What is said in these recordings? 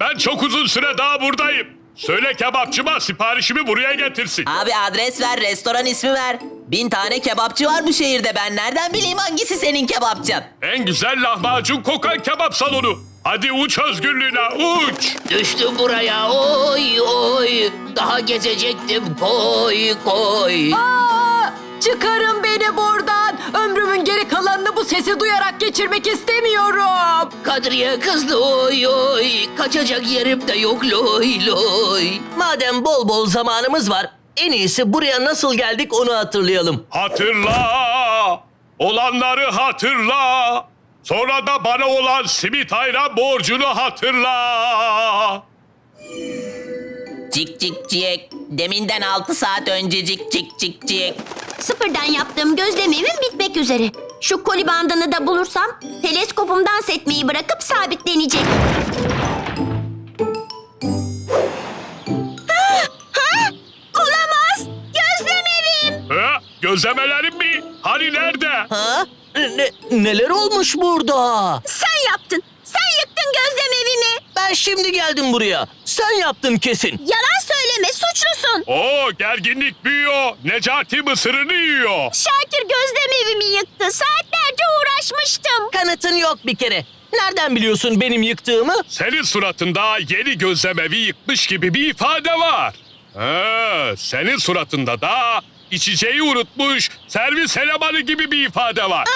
Ben çok uzun süre daha buradayım. Söyle kebapçıma siparişimi buraya getirsin. Abi adres ver, restoran ismi ver. Bin tane kebapçı var bu şehirde. Ben nereden bileyim hangisi senin kebapçın? En güzel lahmacun kokan kebap salonu. Hadi uç özgürlüğüne uç. Düştüm buraya oy oy. Daha gezecektim koy koy. Aa, çıkarın beni buradan. Ömrümün geri kalanını bu sesi duyarak geçirmek istemiyorum. Kadriye kızdı oy oy. Kaçacak yerim de yok loy loy. Madem bol bol zamanımız var, en iyisi buraya nasıl geldik onu hatırlayalım. Hatırla. Olanları hatırla. Sonra da bana olan simit ayran borcunu hatırla. Cik cik cik. Deminden altı saat önce cik cik cik cik. Sıfırdan yaptığım gözlemevim bitmek üzere. Şu koli bandını da bulursam teleskopum dans etmeyi bırakıp sabitlenecek. Ha? Ha? Olamaz! Gözlemevim! Ha? Gözlemelerim mi? Hani nerede? Ha? Ne, neler olmuş burada? Sen yaptın. Sen yıktın gözlemevimi. Ben şimdi geldim buraya. Sen yaptın kesin. Yalan söyleme suçlusun. Oo gerginlik büyüyor. Necati mısırını yiyor. Şakir gözlemevimi yıktı. Saatlerce uğraşmıştım. Kanıtın yok bir kere. Nereden biliyorsun benim yıktığımı? Senin suratında yeni gözlemevi yıkmış gibi bir ifade var. Ha, senin suratında da içeceği unutmuş servis elemanı gibi bir ifade var.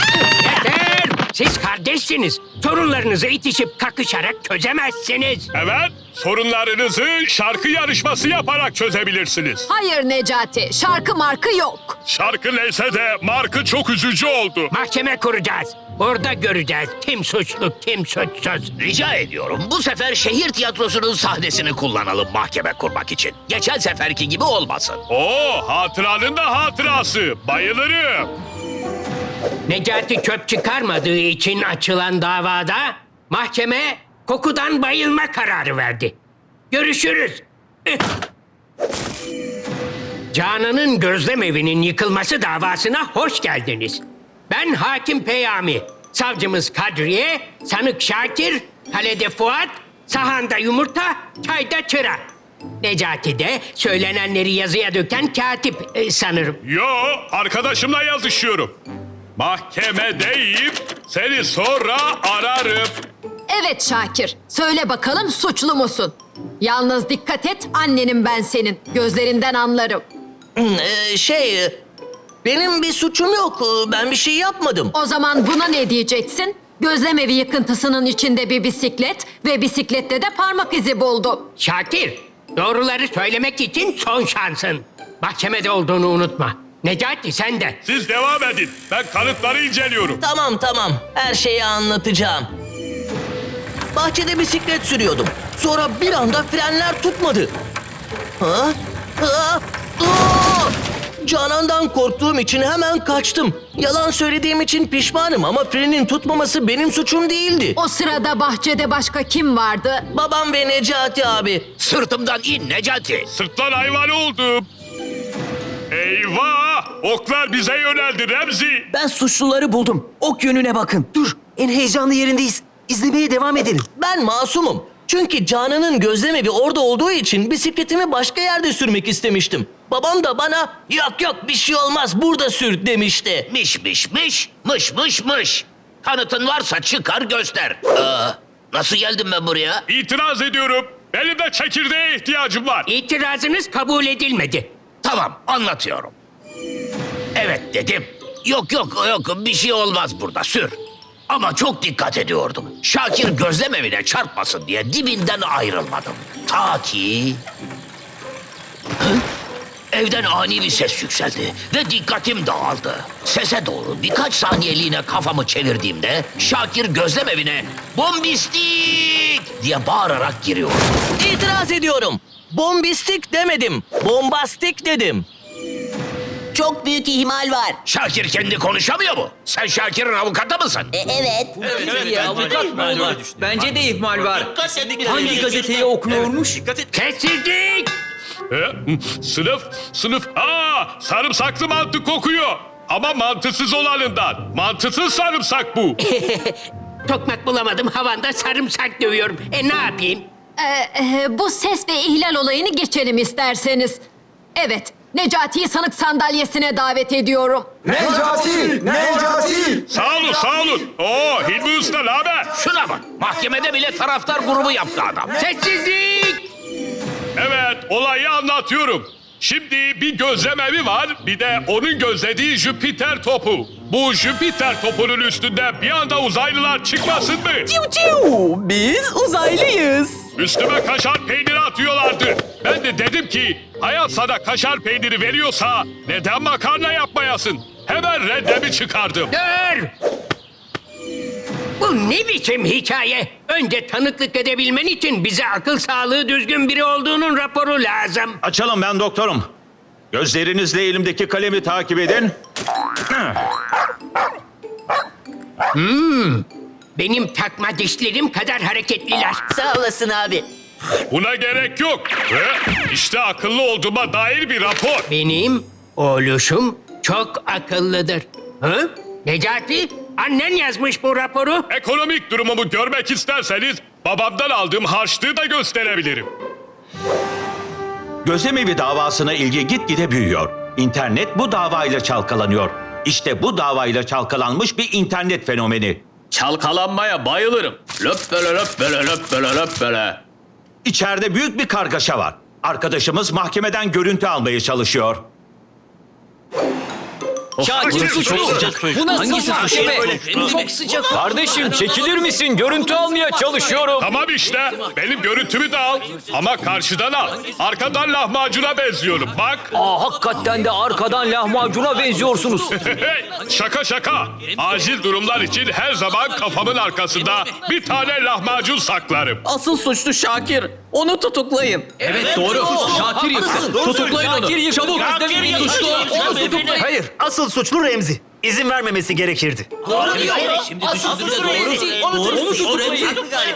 Siz kardeşsiniz. Sorunlarınızı itişip kakışarak çözemezsiniz. Evet, sorunlarınızı şarkı yarışması yaparak çözebilirsiniz. Hayır Necati, şarkı markı yok. Şarkı neyse de markı çok üzücü oldu. Mahkeme kuracağız. Orada göreceğiz kim suçlu kim suçsuz. Rica ediyorum bu sefer şehir tiyatrosunun sahnesini kullanalım mahkeme kurmak için. Geçen seferki gibi olmasın. Oo, hatıranın da hatırası. Bayılırım. Necati çöp çıkarmadığı için açılan davada mahkeme kokudan bayılma kararı verdi. Görüşürüz. Canan'ın gözlem evinin yıkılması davasına hoş geldiniz. Ben Hakim Peyami, savcımız Kadriye, sanık Şakir, kalede Fuat, sahanda yumurta, çayda çıra. Necati de söylenenleri yazıya döken katip eh, sanırım. Yo, arkadaşımla yazışıyorum. Mahkemedeyim, seni sonra ararım. Evet Şakir, söyle bakalım suçlu musun? Yalnız dikkat et, annenim ben senin. Gözlerinden anlarım. Hmm, ee, şey, e, benim bir suçum yok. Ben bir şey yapmadım. O zaman buna ne diyeceksin? Gözlemevi yıkıntısının içinde bir bisiklet ve bisiklette de parmak izi buldum. Şakir, doğruları söylemek için son şansın. Mahkemede olduğunu unutma. Necati sen de. Siz devam edin. Ben kanıtları inceliyorum. Tamam tamam, her şeyi anlatacağım. Bahçede bisiklet sürüyordum. Sonra bir anda frenler tutmadı. Ha? Ha? Aa! Canan'dan korktuğum için hemen kaçtım. Yalan söylediğim için pişmanım ama frenin tutmaması benim suçum değildi. O sırada bahçede başka kim vardı? Babam ve Necati abi. Sırtımdan in Necati. Sırtlan hayvan oldum. Oklar bize yöneldi Remzi. Ben suçluları buldum. Ok yönüne bakın. Dur, en heyecanlı yerindeyiz. İzlemeye devam edelim. Ben masumum. Çünkü Canan'ın gözlemevi orada olduğu için bisikletimi başka yerde sürmek istemiştim. Babam da bana yok yok bir şey olmaz burada sür demişti. Miş miş miş, mış mış mış. Kanıtın varsa çıkar göster. Aa, nasıl geldim ben buraya? İtiraz ediyorum. Benim de çekirdeğe ihtiyacım var. İtirazınız kabul edilmedi. Tamam anlatıyorum. Evet dedim. Yok yok yok bir şey olmaz burada sür. Ama çok dikkat ediyordum. Şakir gözlem evine çarpmasın diye dibinden ayrılmadım. Ta ki... Evden ani bir ses yükseldi ve dikkatim dağıldı. Sese doğru birkaç saniyeliğine kafamı çevirdiğimde Şakir gözlem evine bombistik diye bağırarak giriyor. İtiraz ediyorum. Bombistik demedim. Bombastik dedim. Çok büyük ihmal var. Şakir kendi konuşamıyor mu? Sen Şakir'in avukatı mısın? E, evet. Bence de ihmal var. Hangi gazeteyi okuyormuş? Sessizlik! E, sınıf, sınıf. Aa, sarımsaklı mantı kokuyor. Ama mantısız olanından. Mantısız sarımsak bu. Tokmak bulamadım havanda sarımsak dövüyorum. E ne yapayım? Ee, e, bu ses ve ihlal olayını geçelim isterseniz. Evet, Necati'yi sanık sandalyesine davet ediyorum. Necati! Necati! sağ olun, sağ olun. Oo, Hilmi Usta ne haber? Şuna bak. Mahkemede bile taraftar grubu yaptı adam. Sessizlik! Evet, olayı anlatıyorum. Şimdi bir gözlemevi var, bir de onun gözlediği Jüpiter topu. Bu Jüpiter topunun üstünde bir anda uzaylılar çıkmasın mı? Biz uzaylıyız. Üstüme kaşar peyniri atıyorlardı. Ben de dedim ki hayat sana kaşar peyniri veriyorsa neden makarna yapmayasın? Hemen reddemi çıkardım. Dur! Bu ne biçim hikaye? Önce tanıklık edebilmen için bize akıl sağlığı düzgün biri olduğunun raporu lazım. Açalım ben doktorum. Gözlerinizle elimdeki kalemi takip edin. Benim takma dişlerim kadar hareketliler. Sağ olasın abi. Buna gerek yok. Ve işte akıllı olduğuma dair bir rapor. Benim oğluşum çok akıllıdır. Hı? Necati, annen yazmış bu raporu. Ekonomik durumumu görmek isterseniz babamdan aldığım harçlığı da gösterebilirim. Gözlemevi davasına ilgi gitgide büyüyor. İnternet bu davayla çalkalanıyor. İşte bu davayla çalkalanmış bir internet fenomeni. Çalkalanmaya bayılırım. Löp böyle löp böyle löp böyle löp böyle. İçeride büyük bir kargaşa var. Arkadaşımız mahkemeden görüntü almaya çalışıyor. Şakir suçlu. Bu nasıl mahkeme? Çok sıcak. Kardeşim çekilir misin? Görüntü almaya çalışıyorum. Tamam işte. Benim görüntümü de al. Ama karşıdan al. Arkadan lahmacuna benziyorum. Bak. Aa hakikaten de arkadan lahmacuna benziyorsunuz. şaka şaka. Acil durumlar için her zaman kafamın arkasında bir tane lahmacun saklarım. Asıl suçlu Şakir. Onu tutuklayın. Evet, doğru. Şakir yıktı. Tutuklayın onu. Çabuk. Suçlu o. Onu tutuklayın. Hayır, asıl suçlu Remzi. İzin vermemesi gerekirdi.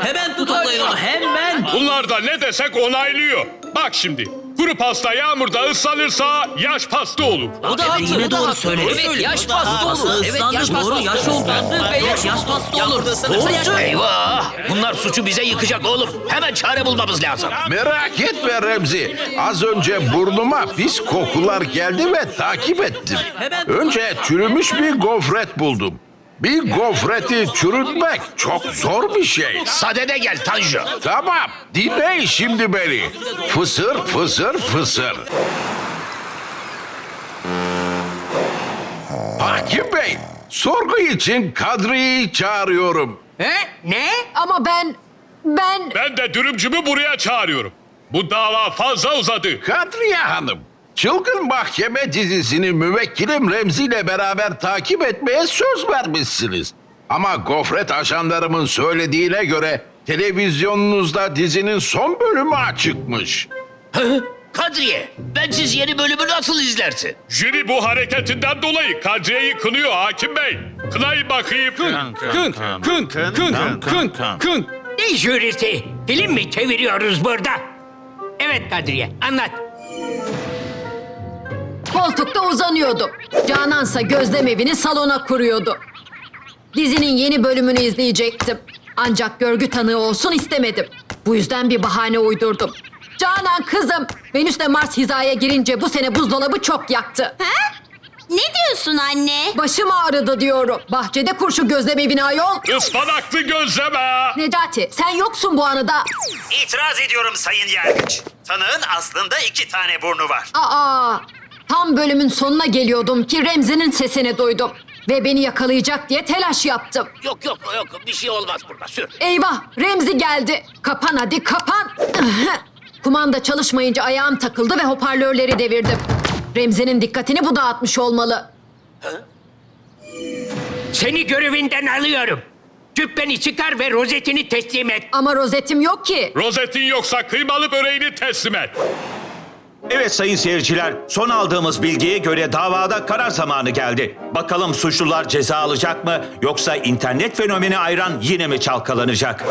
Hemen tutuklayın onu. Hemen. Bunlar da ne desek onaylıyor. Bak şimdi. Kuru pasta yağmurda ıslanırsa yaş pasta olur. O da haklı. Yine doğru söyledi. Evet, yaş pasta olur. Evet, yaş pasta. Yaş oldu. Evet, yaş pasta olur. Doğru Eyvah! Bunlar suçu bize yıkacak oğlum. Hemen çare bulmamız lazım. Merak etme Remzi. Az önce burnuma pis kokular geldi ve takip ettim. Önce çürümüş bir gofret buldum. Bir gofreti çürütmek çok zor bir şey. Sadede gel Tanju. Tamam, dinleyin şimdi beni. Fısır fısır fısır. Hakim Bey, sorgu için Kadri'yi çağırıyorum. He? Ne? Ama ben, ben... Ben de dürümcümü buraya çağırıyorum. Bu dava fazla uzadı. Kadriye Hanım, Çılgın Mahkeme dizisini müvekkilim Remzi ile beraber takip etmeye söz vermişsiniz. Ama gofret ajanlarımın söylediğine göre televizyonunuzda dizinin son bölümü açıkmış. Kadriye, bensiz yeni bölümü nasıl izlersin? Jüri bu hareketinden dolayı Kadriye'yi kınıyor hakim bey. Kınayın bakayım. Kın, kın, kın, kın, kın, kın. Ne jürisi? Film mi çeviriyoruz burada? Evet Kadriye, anlat. Koltukta uzanıyordum. Canansa gözlem evini salona kuruyordu. Dizinin yeni bölümünü izleyecektim. Ancak görgü tanığı olsun istemedim. Bu yüzden bir bahane uydurdum. Canan kızım, Venüs'le Mars hizaya girince bu sene buzdolabı çok yaktı. Ha? Ne diyorsun anne? Başım ağrıdı diyorum. Bahçede kur şu gözlem evini ayol. Ispanaklı gözleme. Necati, sen yoksun bu anıda. İtiraz ediyorum sayın yargıç. Tanığın aslında iki tane burnu var. Aa, tam bölümün sonuna geliyordum ki Remzi'nin sesini duydum. Ve beni yakalayacak diye telaş yaptım. Yok yok yok bir şey olmaz burada sür. Eyvah Remzi geldi. Kapan hadi kapan. Kumanda çalışmayınca ayağım takıldı ve hoparlörleri devirdim. Remzi'nin dikkatini bu dağıtmış olmalı. Seni görevinden alıyorum. Cübbeni çıkar ve rozetini teslim et. Ama rozetim yok ki. Rozetin yoksa kıymalı böreğini teslim et. Evet sayın seyirciler, son aldığımız bilgiye göre davada karar zamanı geldi. Bakalım suçlular ceza alacak mı yoksa internet fenomeni ayran yine mi çalkalanacak?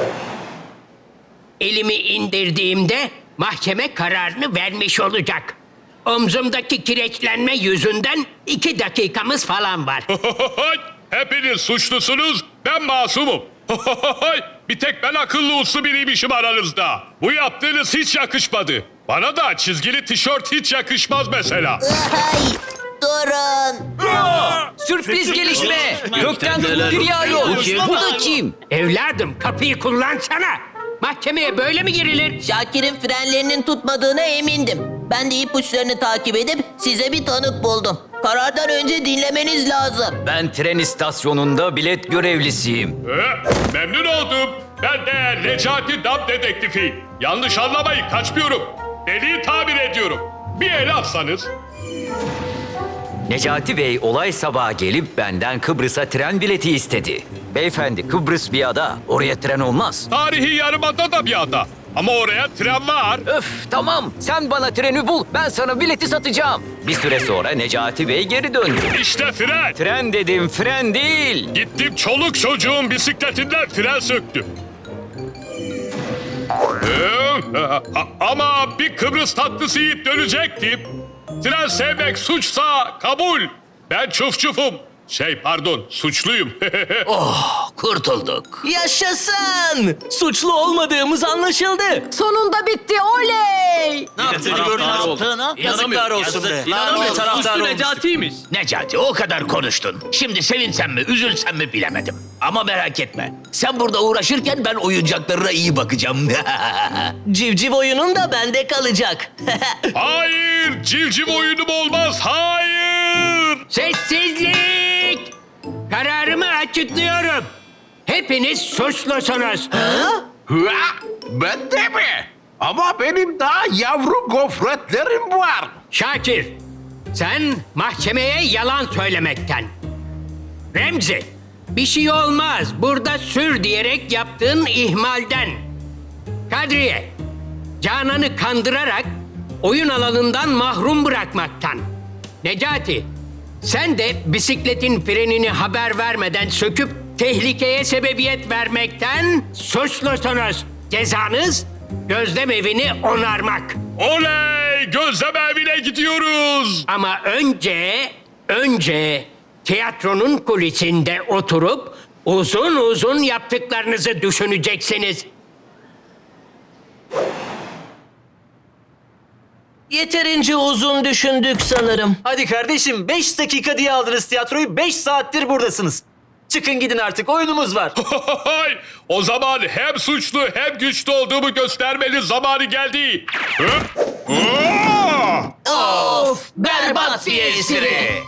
Elimi indirdiğimde mahkeme kararını vermiş olacak. Omzumdaki kireçlenme yüzünden iki dakikamız falan var. Hepiniz suçlusunuz, ben masumum. bir tek ben akıllı uslu biriymişim aranızda. Bu yaptığınız hiç yakışmadı. Bana da çizgili tişört hiç yakışmaz mesela. Ay, durun. Sürpriz gelişme. Gökten kumpir yağıyor. Bu da kim? Evladım kapıyı kullansana. Mahkemeye böyle mi girilir? Şakir'in frenlerinin tutmadığına emindim. Ben de ipuçlarını takip edip size bir tanık buldum. Karardan önce dinlemeniz lazım. Ben tren istasyonunda bilet görevlisiyim. Ee, memnun oldum. Ben de Necati Dam dedektifi. Yanlış anlamayın kaçmıyorum. Deliği tabir ediyorum. Bir el atsanız. Necati Bey olay sabahı gelip benden Kıbrıs'a tren bileti istedi. Beyefendi Kıbrıs bir ada. Oraya tren olmaz. Tarihi yarımada da bir ada. Ama oraya tren var. Öf tamam sen bana treni bul ben sana bileti satacağım. Bir süre sonra Necati Bey geri döndü. İşte fren. Tren dedim fren değil. Gittim çoluk çocuğun bisikletinden fren söktüm. Ee, ama bir Kıbrıs tatlısı yiyip dönecektim. Tren sevmek suçsa kabul. Ben çuf çufum. Şey pardon suçluyum. Kurtulduk. Yaşasın! Suçlu olmadığımız anlaşıldı. Sonunda bitti oley! Yazıklar olsun be. İnanamıyorum. Taraftar Necati'ymiş. Necati o kadar konuştun. Şimdi sevinsem mi, üzülsem mi bilemedim. Ama merak etme. Sen burada uğraşırken ben oyuncaklarına iyi bakacağım. Civciv oyunun da bende kalacak. Hayır civciv oyunum olmaz. Hayır. Sessizlik! Kararımı açıklıyorum. Hepiniz suçlusunuz. Hıa, ben de mi? Ama benim daha yavru gofretlerim var. Şakir, sen mahkemeye yalan söylemekten. Remzi, bir şey olmaz. Burada sür diyerek yaptığın ihmalden. Kadriye, Canan'ı kandırarak oyun alanından mahrum bırakmaktan. Necati, sen de bisikletin frenini haber vermeden söküp tehlikeye sebebiyet vermekten suçlusunuz. Cezanız gözlem evini onarmak. Oley gözlem evine gidiyoruz. Ama önce, önce tiyatronun kulisinde oturup uzun uzun yaptıklarınızı düşüneceksiniz. Yeterince uzun düşündük sanırım. Hadi kardeşim 5 dakika diye aldınız tiyatroyu 5 saattir buradasınız. Çıkın gidin artık oyunumuz var. o zaman hem suçlu hem güçlü olduğumu göstermenin zamanı geldi. Hı? Aa! Berbat bir espri.